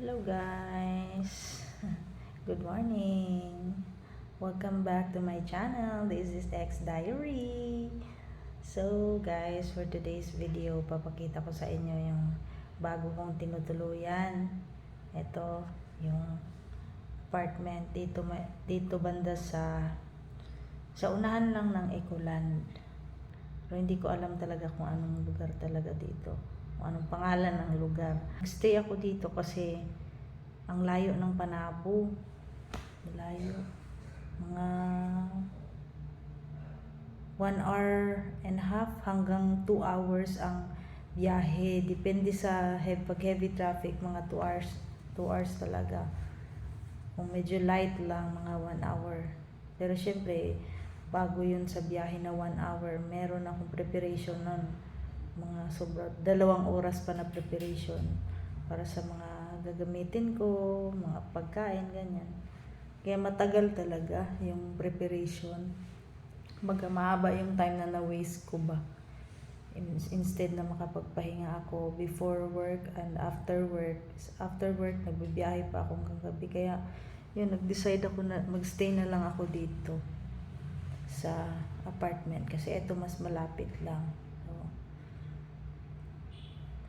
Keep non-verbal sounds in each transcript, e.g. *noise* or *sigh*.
Hello guys. Good morning. Welcome back to my channel. This is X Diary. So guys, for today's video, papakita ko sa inyo yung bago kong tinutuluyan. Ito, yung apartment dito dito banda sa sa unahan lang ng Ecoland. Pero hindi ko alam talaga kung anong lugar talaga dito. Kung anong pangalan ng lugar. Stay ako dito kasi ang layo ng Panabo. Layo. Mga one hour and a half hanggang two hours ang biyahe. Depende sa heavy, pag heavy traffic, mga two hours. Two hours talaga. Kung medyo light lang, mga one hour. Pero syempre, bago yun sa biyahe na one hour, meron akong preparation nun. Mga sobra, dalawang oras pa na preparation para sa mga gagamitin ko, mga pagkain, ganyan. Kaya matagal talaga yung preparation. Baga yung time na na-waste ko ba. In- Instead na makapagpahinga ako before work and after work. After work, nagbibiyahe pa akong kagabi. Kaya, yun, nag-decide ako na magstay na lang ako dito sa apartment kasi ito mas malapit lang.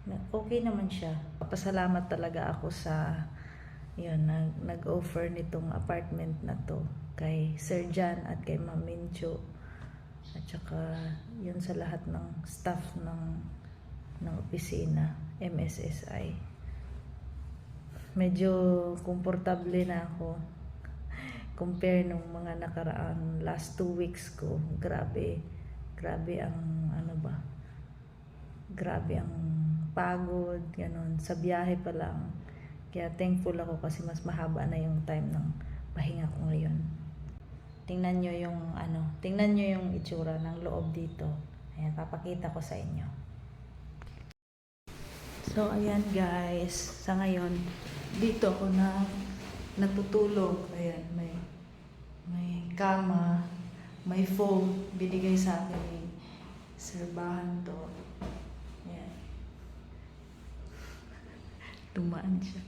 Okay naman siya. Papasalamat talaga ako sa yun, nag, nag-offer nitong apartment na to kay Sir Jan at kay Ma'am Mincho. At saka yun sa lahat ng staff ng ng opisina MSSI medyo komportable na ako *laughs* compare nung mga nakaraan last two weeks ko. Grabe grabe ang ano ba? Grabe ang pagod ganon sa biyahe pa lang. Kaya thankful ako kasi mas mahaba na yung time ng pahinga ko ngayon. Tingnan nyo yung ano tingnan nyo yung itsura ng loob dito. Ayan papakita ko sa inyo. So ayan guys. Sa ngayon dito ako na natutulog. Ayan may may kama may foam binigay sa akin ni Sir Bahan to ayan tumaan siya.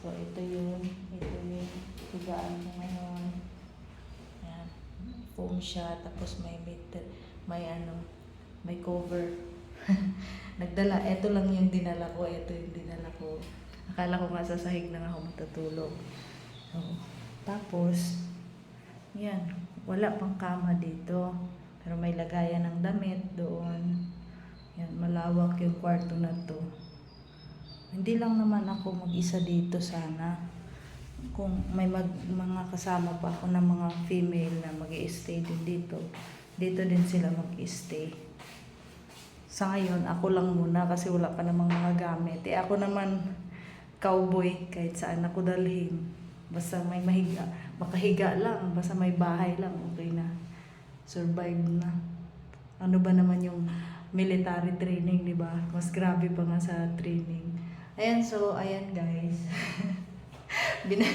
So ito yun. Ito yung higaan ko ngayon. Ayan. Foam siya. Tapos may meter may ano may cover. *laughs* Nagdala. Ito lang yung dinala ko. Ito yung dinala ko. Akala ko nga sa sahig na ako matutulog. So, tapos yan. Wala pang kama dito. Pero may lagayan ng damit doon. Yan malawak yung kwarto na to hindi lang naman ako mag-isa dito sana. Kung may mag, mga kasama pa ako ng mga female na mag stay din dito dito din sila mag stay sa ngayon ako lang muna kasi wala pa namang mga gamit. Eh ako naman cowboy kahit saan ako dalhin. Basta may mahiga makahiga lang. Basta may bahay lang okay na. Survive na. Ano ba naman yung military training di ba? Mas grabe pa nga sa training ayan so ayan guys. *laughs* Bina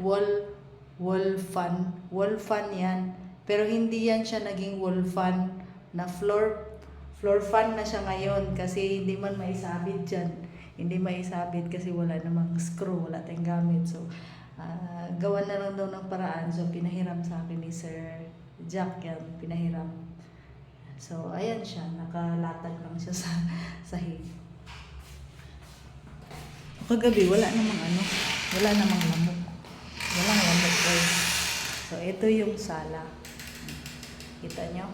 wall wall fan. Wall fan yan. Pero hindi yan siya naging wall fan na floor floor fan na siya ngayon kasi hindi man maisabit dyan. Hindi maisabit kasi wala namang screw wala tayong gamit. So ah, gawa na lang daw ng paraan. So pinahiram sa akin ni Sir Jack yan. Pinahiram. So ayan siya. Nakalatag lang siya sa *laughs* sahig kagabi wala namang ano wala namang lamok. Walang lamok guys so ito yung sala. Kita nyo?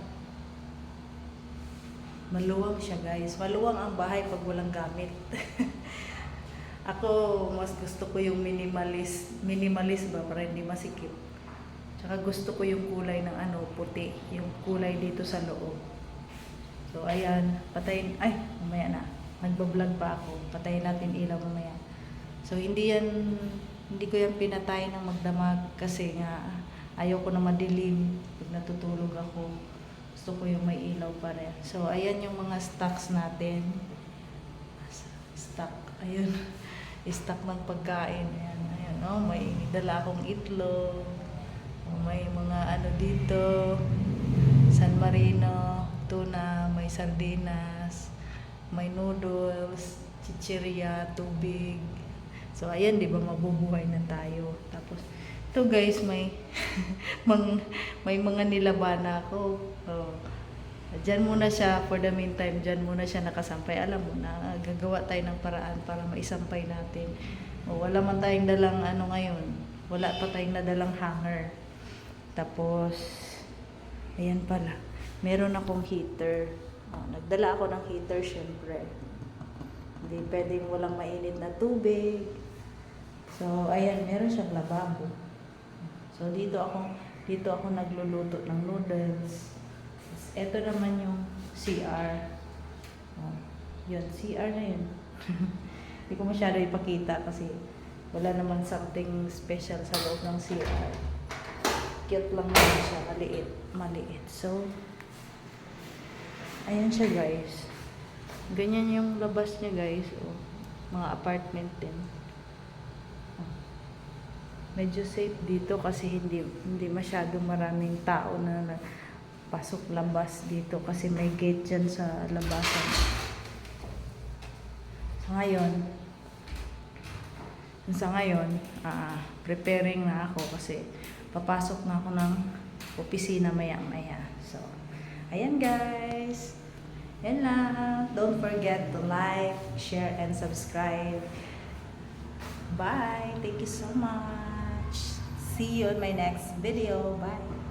Maluwang siya guys. Maluwang ang bahay pag walang gamit. *laughs* Ako mas gusto ko yung minimalist. Minimalist ba para hindi masikip. Tsaka gusto ko yung kulay ng ano puti. Yung kulay dito sa loob. So ayan. Patayin. Ay mamaya na. Nagbablog pa ako. Patayin natin ilaw mamaya so hindi yan hindi ko yan pinatay ng magdamag kasi nga ayoko na madilim. Pag natutulog ako gusto ko yung may ilaw pa rin. So ayan yung mga stocks natin. Stock ayun *laughs* stock ng pagkain. Ayan, ayan oh, may dala akong itlog. Oh, may mga ano dito. San Marino tuna may sardinas may noodles chichirya tubig So, ayan, di ba, mabubuhay na tayo. Tapos, ito guys, may, *laughs* mang, may mga nilabana ako. Oh. Diyan muna siya, for the meantime, diyan muna siya nakasampay. Alam mo na, gagawa tayo ng paraan para maisampay natin. O, wala man tayong dalang ano ngayon. Wala pa tayong nadalang hanger. Tapos, ayan pala. Meron akong heater. Oh, nagdala ako ng heater, syempre. Hindi pwedeng walang mainit na tubig. So, ayan, meron siyang lababo. So, dito ako, dito ako nagluluto ng noodles. Ito naman yung CR. Oh, yun, CR na yun. *laughs* Hindi ko masyado ipakita kasi wala naman something special sa loob ng CR. Cute lang naman siya, maliit, maliit. So, ayan siya guys. Ganyan yung labas niya guys. Oh, mga apartment din. Oh. Medyo safe dito kasi hindi hindi masyado maraming tao na, pasok labas dito kasi may gate dyan sa labasan. So ngayon, sa ngayon, ah, preparing na ako kasi papasok na ako ng opisina maya-maya. So, ayan guys. Yan lang. Don't forget to like, share, and subscribe. Bye. Thank you so much. See you in my next video. Bye.